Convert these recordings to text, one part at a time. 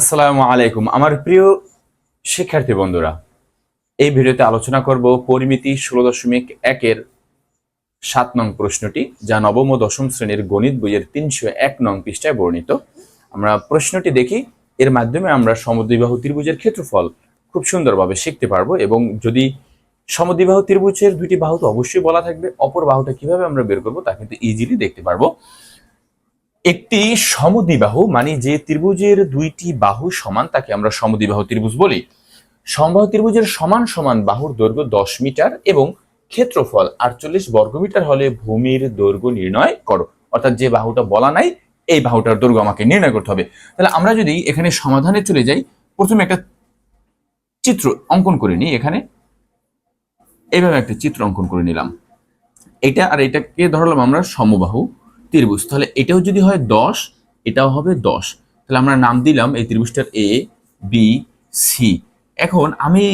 আসসালামু আলাইকুম। আমার প্রিয় শিক্ষার্থী বন্ধুরা, এই ভিডিওতে আলোচনা করব পরিমিতি ষোলো দশমিক একের সাত নং প্রশ্নটি, যা নবম ও দশম শ্রেণির গণিত বইয়ের তিনশো এক নং পৃষ্ঠায় বর্ণিত। আমরা প্রশ্নটি দেখি, এর মাধ্যমে আমরা সমদ্বিবাহু ত্রিভুজের ক্ষেত্রফল খুব সুন্দরভাবে শিখতে পারব এবং যদি সমদ্বিবাহু ত্রিভুজের দুইটি বাহু তো অবশ্যই বলা থাকবে, অপর বাহুটা কীভাবে আমরা বের করব তা কিন্তু ইজিলি দেখতে পারব। একটি সমদ্বিবাহু মানে যে ত্রিভুজের দুইটি বাহু সমান, তাকে আমরা সমদ্বিবাহু ত্রিভুজ বলি। সমবাহু ত্রিভুজের সমান সমান বাহুর দৈর্ঘ্য দশ মিটার এবং ক্ষেত্রফল আটচল্লিশ বর্গমিটার হলে ভূমির দৈর্ঘ্য নির্ণয় করো। অর্থাৎ যে বাহুটা বলা নাই, এই বাহুটার দৈর্ঘ্য আমাকে নির্ণয় করতে হবে। তাহলে আমরা যদি এখানে সমাধানে চলে যাই, প্রথমে একটা চিত্র অঙ্কন করে নিই এখানে। এইভাবে একটা চিত্র অঙ্কন করে নিলাম। এটা আর এটাকে ধরলাম আমরা সমবাহু। ত্রিভুজ। তাহলে এটাও যদি হয় দশ, এটাও হবে দশ। তাহলে আমরা নাম দিলাম এই ত্রিভুজটার এ বি সি এখন আমি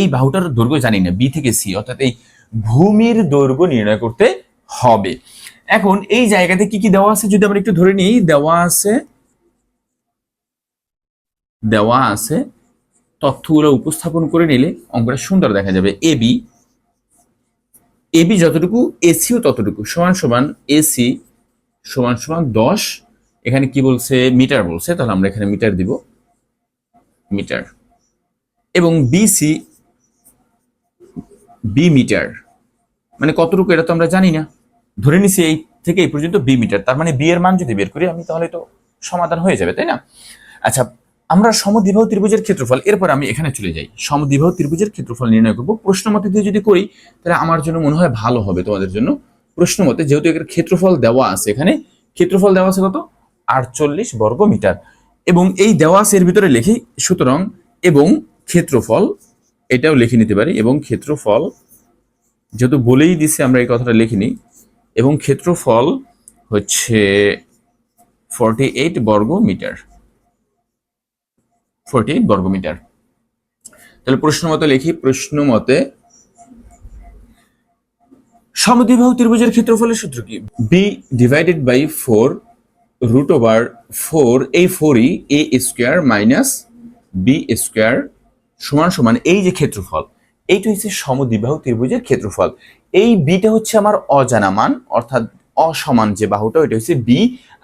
এই বাহুটার দৈর্ঘ্য জানি না বি থেকে সি অর্থাৎ এই ভূমির দৈর্ঘ্য নির্ণয় করতে হবে। এখন এই জায়গাতে কি কি দেওয়া আছে যদি আমরা একটু ধরে নিই? দেওয়া আছে দেওয়া আছে তথ্যগুলো উপস্থাপন করে নিলে অঙ্কটা সুন্দর দেখা যাবে। এ বি এবি যতটুকু এসিও ততটুকু, সমান সমান এসি সমান সমান দশ। এখানে কি বলছে? মিটার বলছে, তাহলে আমরা এখানে মিটার দিব। মিটার। এবং বিসি বি মিটার। মানে কতটুকু এটা তো আমরা জানি না। ধরে নিছি এই থেকে এই পর্যন্ত বি মিটার। তার মানে বি এর মান যদি বের করি, আমি তাহলে তো সমাধান হয়ে যাবে, তাই না? আচ্ছা আমরা সমদ্বিবাহু ত্রিভুজের ক্ষেত্রফল, এরপর আমি এখানে চলে যাই। সমদ্বিবাহু ত্রিভুজের ক্ষেত্রফল নির্ণয় করব। প্রশ্ন মতে দিয়ে যদি করি, তাহলে আমার জন্য মনে হয় ভালো হবে তোমাদের জন্য। প্রশ্ন মতে যেহেতু এর ক্ষেত্রফল দেওয়া আছে, এখানে ক্ষেত্রফল দেওয়া আছে কত? আটচল্লিশ বর্গ মিটার। এবং এই দেওয়া আছে এর ভিতরে লিখি, সুতরাং এবং ক্ষেত্রফল, এটাও লিখে নিতে পারি, এবং ক্ষেত্রফল, যেহেতু বলেই দিছে আমরা এই কথাটা লিখিনি, এবং ক্ষেত্রফল হচ্ছে ফর্টি এইট বর্গ মিটার। ফোরটি বর্গমিটার তাহলে প্রশ্ন মতে লিখি প্রশ্ন মতে সমদ্বিবাহু ত্রিভুজের ক্ষেত্রফলের সূত্র কি? B divided by four root over four এই ফোরই A square minus B square সমান সমান এই যে ক্ষেত্রফল, এইটা হচ্ছে সমদ্বিবাহু ত্রিভুজের ক্ষেত্রফল। এই বিটা হচ্ছে আমার অজানা মান, অর্থাৎ অসমান যে বাহুটা, ওইটা হচ্ছে বি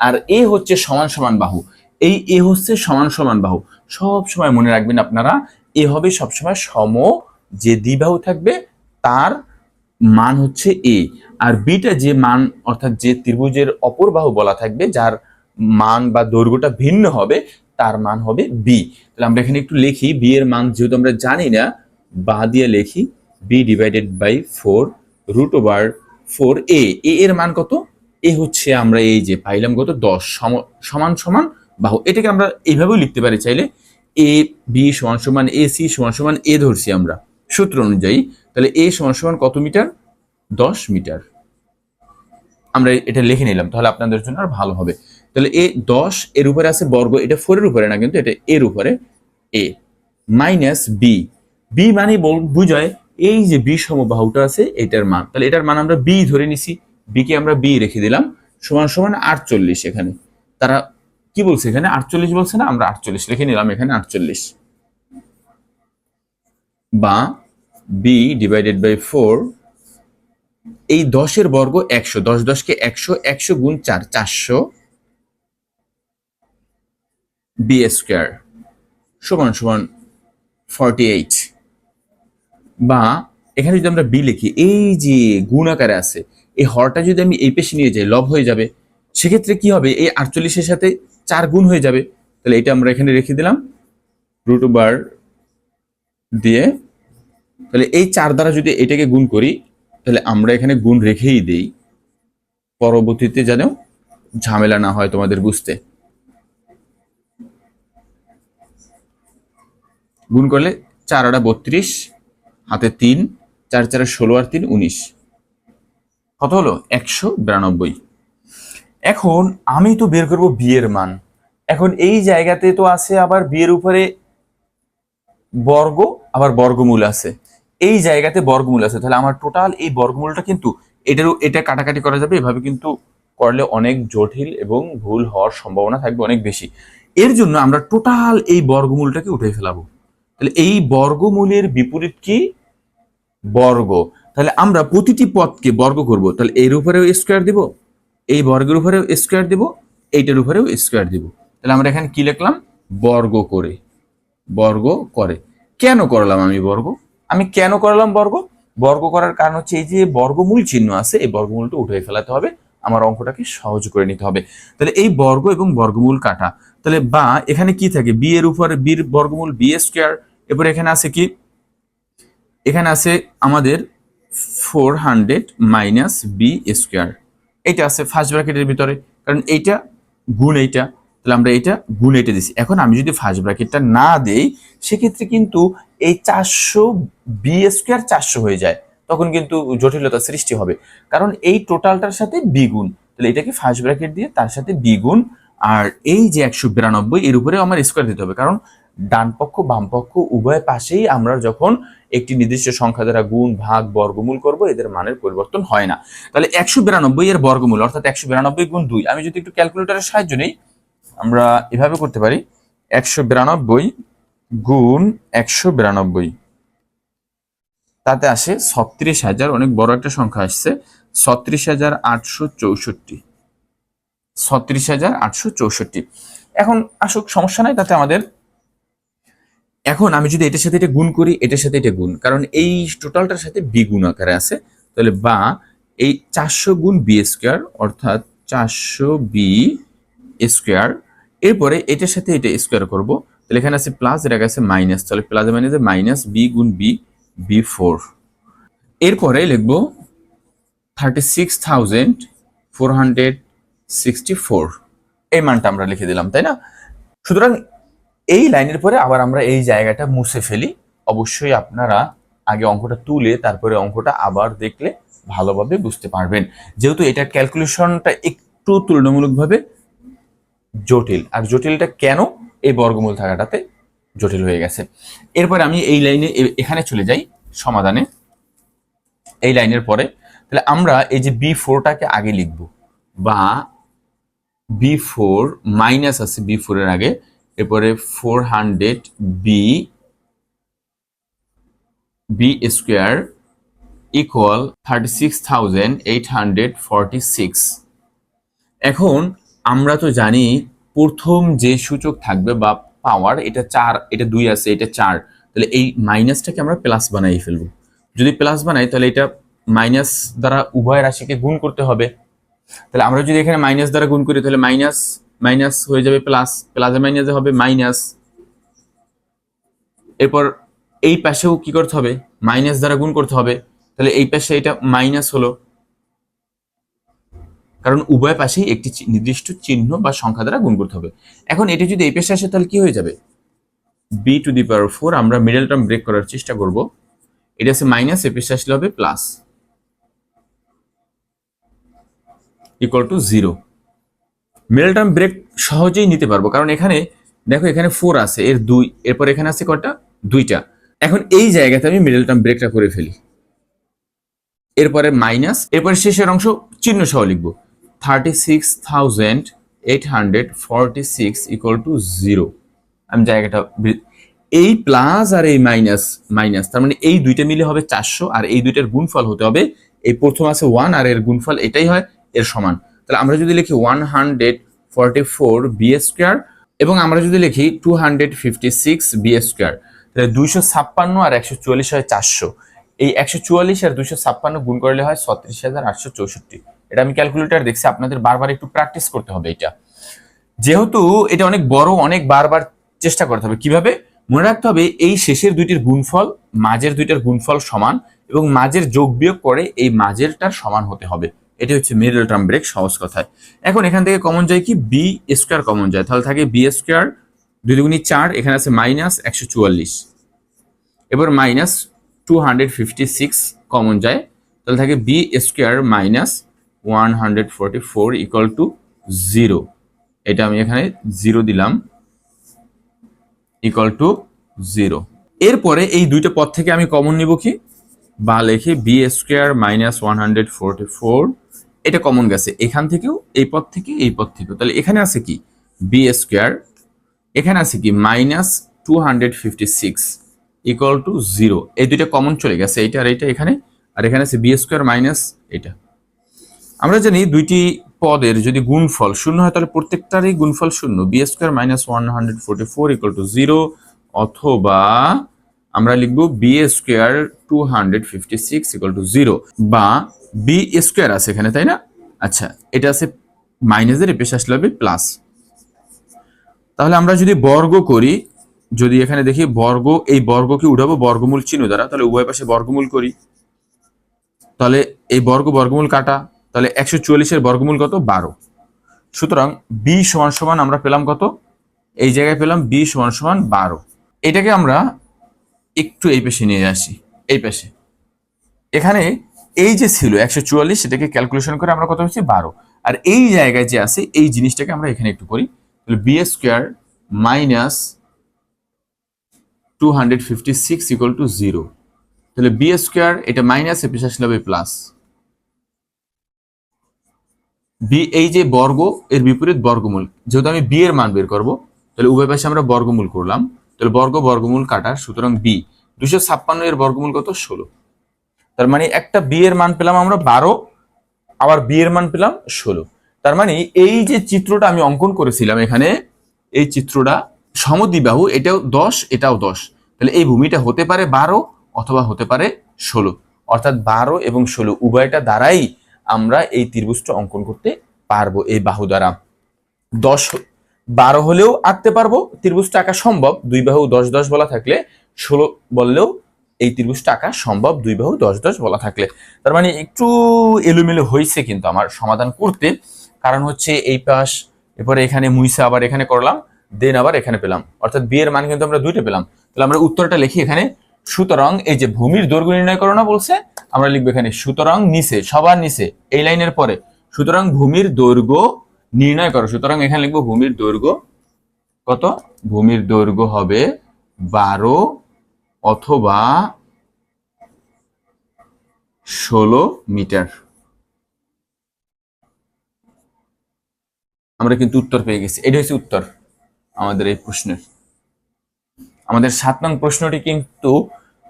আর এ হচ্ছে সমান সমান বাহু। এই এ হচ্ছে সমান সমান বাহু। সব সময় মনে রাখবেন আপনারা এ হবে সবসময় সম যে দ্বিবাহু থাকবে, তার মান হচ্ছে এ আর বিটা যে মান, অর্থাৎ যে ত্রিভুজের অপর বাহু বলা থাকবে, যার মান বা দৈর্ঘ্যটা ভিন্ন হবে, তার মান হবে বি তাহলে আমরা এখানে একটু লিখি বি এর মান যেহেতু আমরা জানি না, বা দিয়ে লিখি B divided by four root over four A এর মান কত? এ হচ্ছে আমরা এই যে পাইলাম কত? দশ সমান সমান বাহু। এটাকে আমরা এইভাবেও লিখতে পারি চাইলে এ বি সমান সমান এ সি সমান সমান এ ধরছি আমরা। সূত্র অনুযায়ী, তাহলে এ সমান সমান কত মিটার? দশ মিটার। আমরা এটা লিখে নিলাম, তাহলে আপনাদের জন্য আর ভালো হবে। তাহলে এ দশ এর উপরে আছে বর্গ, এটা ফোরের উপরে না, কিন্তু এটা এর উপরে এ মাইনাস বি বি মানে বুঝায় এই যে বি সমবাহুটা আছে, এটার মান। তাহলে এটার মান আমরা বি ধরে নিছি বি কে আমরা বি রেখে দিলাম, সমান সমান আটচল্লিশ এখানে। তারা কি বলছে এখানে? আটচল্লিশ বলছে না? আমরা আটচল্লিশ লিখে নিলাম এখানে আটচল্লিশ। বা বি ডিভাইডেড বাই ফোর এই দশের বর্গ একশো, দশ দশকে একশো একশো গুণ চার, চারশো বি স্কোয়ার সমান সমান ফর্টি এইট বা এখানে যদি আমরা বি লিখি, এই যে গুণ আকারে আছে, এই হরটা যদি আমি এই পেশে নিয়ে যাই, লব হয়ে যাবে, সেক্ষেত্রে কি হবে? এই আটচল্লিশের সাথে চার গুণ হয়ে যাবে। তাহলে এটা আমরা এখানে রেখে দিলাম রুট বার দিয়ে তাহলে এই চার দ্বারা যদি এটাকে গুণ করি, তাহলে আমরা এখানে গুণ রেখেই দেই। পরবর্তীতে যেন ঝামেলা না হয় তোমাদের বুঝতে। গুণ করলে চার আটা বত্রিশ, হাতে তিন, চার চারে ষোলো আর তিন উনিশ। কত হলো? একশো বিরানব্বই। এখন আমি তো বের করব বিয়ের মান। এখন এই জায়গাতে তো আছে আবার বিয়ের উপরে বর্গ, আবার বর্গমূল আছে। এই জায়গাতে বর্গমূল আছে। তাহলে আমার টোটাল এই বর্গমূলটা কিন্তু এটারও, এটা কাটাকাটি করা যাবে। এভাবে কিন্তু করলে অনেক জটিল এবং ভুল হওয়ার সম্ভাবনা থাকবে অনেক বেশি। এর জন্য আমরা টোটাল এই বর্গমূলটাকে উঠে ফেলাবো। তাহলে এই বর্গমূলের বিপরীত কি? বর্গ। তাহলে আমরা প্রতিটি পদকে বর্গ করব। তাহলে এর উপরেও স্কোয়ার দিব, এই বর্গের উপরেও স্কোয়ার দিব, এইটার উপরেও স্কোয়ার দিব। তাহলে আমরা এখানে কি লিখলাম? বর্গ করে। বর্গ করে। কেন করলাম আমি বর্গ? আমি কেন করলাম বর্গ? বর্গ করার কারণ হচ্ছে এই যে বর্গমূল চিহ্ন আছে, এই বর্গমূলটা উঠে ফেলাতে হবে, আমার অঙ্কটাকে সহজ করে নিতে হবে। তাহলে এই বর্গ এবং বর্গমূল কাটা। তাহলে বা এখানে কি থাকে? বি এর উপরে বির বর্গমূল বি স্কোয়ার, এরপরে এখানে আছে কি? এখানে আছে আমাদের four hundred minus B square. এইটা আছে ফার্স্ট ব্র্যাকেটের ভিতরে, কারণ এইটা গুণ এইটা। তাহলে আমরা এটা গুণ এইটা দিছি। এখন আমি যদি ফার্স্ট ব্র্যাকেটটা না দেই, সেক্ষেত্রে কিন্তু এই চারশো বি স্কোয়ার চারশো হয়ে যায়। তখন কিন্তু জটিলতা সৃষ্টি হবে। কারণ এই টোটালটার সাথে দ্বিগুণ তাহলে এটাকে ফার্স্ট ব্র্যাকেট দিয়ে তার সাথে দ্বিগুণ আর এই যে একশো বিরানব্বই, এর উপরে আমার স্কোয়ার দিতে হবে। কারণ ডান পক্ষ, বাম পক্ষ, উভয় পাশেই আমরা যখন একটি নির্দিষ্ট সংখ্যা দ্বারা গুণ, ভাগ, বর্গমূল করব, এদের মানের পরিবর্তন হয় না। তাহলে একশো বিরানব্বই এর বর্গমূল, অর্থাৎ একশো বিরানব্বই গুণ দুই। আমি যদি একটু ক্যালকুলেটরের সাহায্য নেই আমরা এভাবে করতে পারি, একশো বিরানব্বই গুণ একশো বিরানব্বই। তাতে আসে ছত্রিশ হাজার, অনেক বড় একটা সংখ্যা আসছে, ছত্রিশ হাজার আটশো চৌষট্টি। ছত্রিশ হাজার আটশো চৌষট্টি। এখন আসুক, সমস্যা নাই তাতে আমাদের। এখন আমি যদি এটার সাথে এটা গুণ করি, এটার সাথে এটা গুণ, কারণ এই টোটালটার সাথে বি গুণ আকারে আছে, তাহলে বা এই চারশো গুণ বি স্কোয়ার, অর্থাৎ চারশো বি স্কোয়ার। এরপরে এটার সাথে এটা স্কোয়ার করব। তাহলে এখানে আছে প্লাস আগে আছে মাইনাস তাহলে প্লাস মাইনাসে মাইনাস বি গুণ বি বি ফোর এরপরে লিখব thirty six thousand four hundred sixty four এই মানটা আমরা লিখে দিলাম, তাই না? সুতরাং এই লাইনের পরে আবার আমরা এই জায়গাটা মুছে ফেলি। অবশ্যই আপনারা আগে অঙ্কটা তুলে তারপরে অঙ্কটা আবার দেখলে ভালোভাবে বুঝতে পারবেন। যেহেতু এটা ক্যালকুলেশনটা একটু তুলনামূলকভাবে জটিল। আর জটিলটা কেন এই বর্গমূল থাকাটাতে জটিল হয়ে গেছে? এরপর আমি এই লাইনে এখানে চলে যাই সমাধানে। এই লাইনের পরে, তাহলে আমরা এই যে বি ফোরটাকে আগে লিখব বা বি ফোর মাইনাস আছে বি ফোরের আগে, এরপরে four hundred B B square equal thirty six thousand eight hundred forty six এখন আমরা তো জানি প্রথম যে সূচক থাকবে বা পাওয়ার এটা চার, এটা দুই আছে, এটা চার, তাহলে এই মাইনাসটাকে আমরা প্লাস বানাই ফেলব। যদি প্লাস বানাই, তাহলে এটা মাইনাস দ্বারা উভয় রাশিকে গুণ করতে হবে। তাহলে আমরা যদি এখানে মাইনাস দ্বারা গুণ করি, তাহলে মাইনাস মাইনাস হয়ে যাবে প্লাস প্লাসে মাইনাসে হবে মাইনাস এরপর এই পাশেও কি করতে হবে? মাইনাস দ্বারা গুণ করতে হবে। তাহলে এই পাশে এটা মাইনাস হলো। কারণ উভয় পাশেই একটি নির্দিষ্ট চিহ্ন বা সংখ্যা দ্বারা গুণ করতে হবে। এখন এটি যদি এই পাশে আসে, তাহলে কি হয়ে যাবে? B to the power four আমরা মিডল টার্ম ব্রেক করার চেষ্টা করব। এটা আছে মাইনাস এ পাশে আসলে হবে plus equal to zero middle term break সহজেই নিতে পারব, কারণ এখানে, দেখো এখানে ফোর আছে, এর দুই, এরপর এখানে আছে কয়টা? দুইটা। এখন এই জায়গাতে আমি মিডল টার্ম ব্রেকটা করে ফেলি। এরপরে মাইনাস এরপরে শেষের অংশ চিহ্ন সহ লিখব। Thirty six thousand eight hundred forty six equal to zero আমি জায়গাটা এই প্লাস আর এই মাইনাস মাইনাস তার মানে এই দুইটা মিলে হবে চারশো আর এই দুইটার গুণফল হতে হবে, এই প্রথম আছে ওয়ান আর এর গুণফল এটাই হয় এর সমান। তাহলে আমরা যদি লিখি one hundred forty four B square এবং আমরা যদি লিখি two hundred fifty six B square তাহলে দুইশো ছাপ্পান্ন আর একশো চুয়াল্লিশ হয় চারশো। এই একশো চুয়াল্লিশ আর দুইশো ছাপ্পান্ন গুণ করলে হয় ছত্রিশ হাজার আটশো চৌষট্টি। এটা আমি ক্যালকুলেটার দেখছি, আপনাদের বারবার একটু প্র্যাকটিস করতে হবে এটা। যেহেতু এটা অনেক বড়, অনেক বারবার চেষ্টা করতে হবে। কীভাবে? মনে রাখতে হবে, এই শেষের দুইটির গুণফল মাঝের দুইটার গুণফল সমান এবং মাঝের যোগ বিয়োগ করে এই মাঝেরটার সমান হতে হবে। এটা হচ্ছে মিডল টার্ম ব্রেক সহজ কথায়। এখন এখান থেকে কমন যায় কি? বি স্কোয়ার কমন যায়। তাহলে থাকে বি স্কোয়ার দুই দুগুণি চার, এখানে আছে মাইনাস একশো চুয়াল্লিশ। এবার minus two hundred fifty six common যায়। তাহলে থাকে B square minus one hundred forty four equal to zero এটা আমি এখানে জিরো দিলাম ইকুয়াল টু জিরো এরপরে এই দুইটা পদ থেকে আমি কমন নিব কি? বা লেখে B square minus one hundred forty four এটা কমন গেছে। এখান থেকেও, এই পদ থেকে এই পদ থেকেও। তাহলে এখানে আছে কি? বি স্কোয়ার এখানে আছে কি? Minus two hundred fifty six equal to zero এই দুইটা কমন চলে গেছে, এইটা আর এইটা এখানে। আর এখানে আছে বি স্কোয়ার মাইনাস এটা আমরা জানি দুইটি পদের যদি গুণফল শূন্য হয়, তাহলে প্রত্যেকটারই গুণফল শূন্য। B square minus one hundred forty four equal to zero অথবা আমরা লিখব B square two hundred fifty six equal to zero বা বি স্কোয়ার আছে এখানে, তাই না? আচ্ছা এটা আছে মাইনাসের এ পেশে আসলে হবে প্লাস তাহলে আমরা যদি বর্গ করি, যদি এখানে দেখি বর্গ, এই বর্গকে উঠাবো, বর্গমূল চিহ্ন দ্বারা, তাহলে উভয় পাশে বর্গমূল করি। তাহলে এই বর্গ, বর্গমূল কাটা। তাহলে একশো চুয়াল্লিশের বর্গমূল কত? বারো। সুতরাং বি সমান সমান আমরা পেলাম কত? এই জায়গায় পেলাম বি সমান সমান বারো। এটাকে আমরা একটু এই পেশে নিয়ে আসি। এই পেশে। এখানে এই যে ছিল একশো চুয়াল্লিশ, সেটাকে ক্যালকুলেশন করে আমরা কত হচ্ছে বারো। আর এই জায়গায় যে আছে, এই জিনিসটাকে আমরা এখানে একটু করি। তাহলে B square minus two hundred fifty six equal to zero তাহলে বি স্কোয়ার এটা মাইনাস এ পেশে প্লাস বি এই যে বর্গ, এর বিপরীত বর্গমূল। যেহেতু আমি বি এর মান বের করব, তাহলে উভয় পাশে আমরা বর্গমূল করলাম। তাহলে বর্গ, বর্গমূল কাটার, সুতরাং বি দুশো ছাপ্পান্ন এর বর্গমূল কত? ষোলো। তার মানে একটা বি এর মান পেলাম আমরা বারো, আবার বি এর মান পেলাম ষোলো। তার মানে এই যে চিত্রটা আমি অঙ্কন করেছিলাম এখানে, এই চিত্রটা সমদ্বিবাহু, এটাও দশ এটাও দশ। তাহলে এই ভূমিটা হতে পারে বারো অথবা হতে পারে ষোলো। অর্থাৎ বারো এবং ষোলো উভয়টা দ্বারাই আমরা এই ত্রিভুজটা অঙ্কন করতে পারব এই বাহু দ্বারা। দশ, বারো হলেও আঁকতে পারব। ত্রিভুজটা আঁকা সম্ভব। দুই বাহু দশ দশ বলা থাকলে ষোলো বললেও এই ত্রিভুজটা আঁকা সম্ভব। দুই বাহু দশ দশ বলা থাকলে। তার মানে একটু এলোমেলো হয়েছে কিন্তু আমার সমাধান করতে। কারণ হচ্ছে এই পাশ, এরপরে এখানে মুইসা, আবার এখানে করলাম, দেন আবার এখানে পেলাম। অর্থাৎ বিয়ের মান কিন্তু আমরা দুইটা পেলাম। তাহলে আমরা উত্তরটা লিখি এখানে। সুতরাং এই যে ভূমির দৈর্ঘ্য নির্ণয় করো না বলছে, আমরা লিখব এখানে, সুতরাং নিচে, সবার নিচে, এই লাইনের পরে। সুতরাং ভূমির দৈর্ঘ্য নির্ণয় করো, সুতরাং এখানে লিখব ভূমির দৈর্ঘ্য, কত? ভূমির দৈর্ঘ্য হবে বারো অথবা ষোলো মিটার। আমরা কিন্তু উত্তর পেয়ে গেছি। এটা হচ্ছে উত্তর আমাদের এই প্রশ্নের। আমাদের সাত নং প্রশ্নটি কিন্তু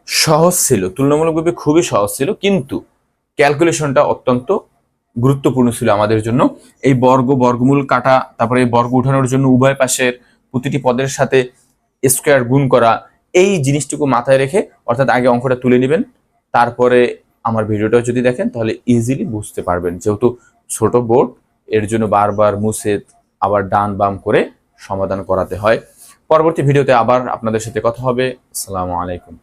সহজ ছিল, তুলনামূলকভাবে খুবই সহজ ছিল, কিন্তু ক্যালকুলেশনটা অত্যন্ত গুরুত্বপূর্ণ ছিল আমাদের জন্য। এই বর্গ, বর্গমূল কাটা, তারপরে বর্গ উঠানোর জন্য উভয় পাশের প্রতিটি পদের সাথে স্কোয়ার গুণ করা, এই জিনিসটুকু মাথায় রেখে অর্থাৎ আগে অঙ্কটা তুলে নেবেন। তারপরে আমার ভিডিওটা যদি দেখেন, তাহলে ইজিলি বুঝতে পারবেন। যেহেতু ছোট বোর্ড এর জন্য বারবার মুছে, আবার ডান বাম করে সমাধান করাতে হয়। পরবর্তী ভিডিওতে আবার আপনাদের সাথে কথা হবে। আসসালামু আলাইকুম।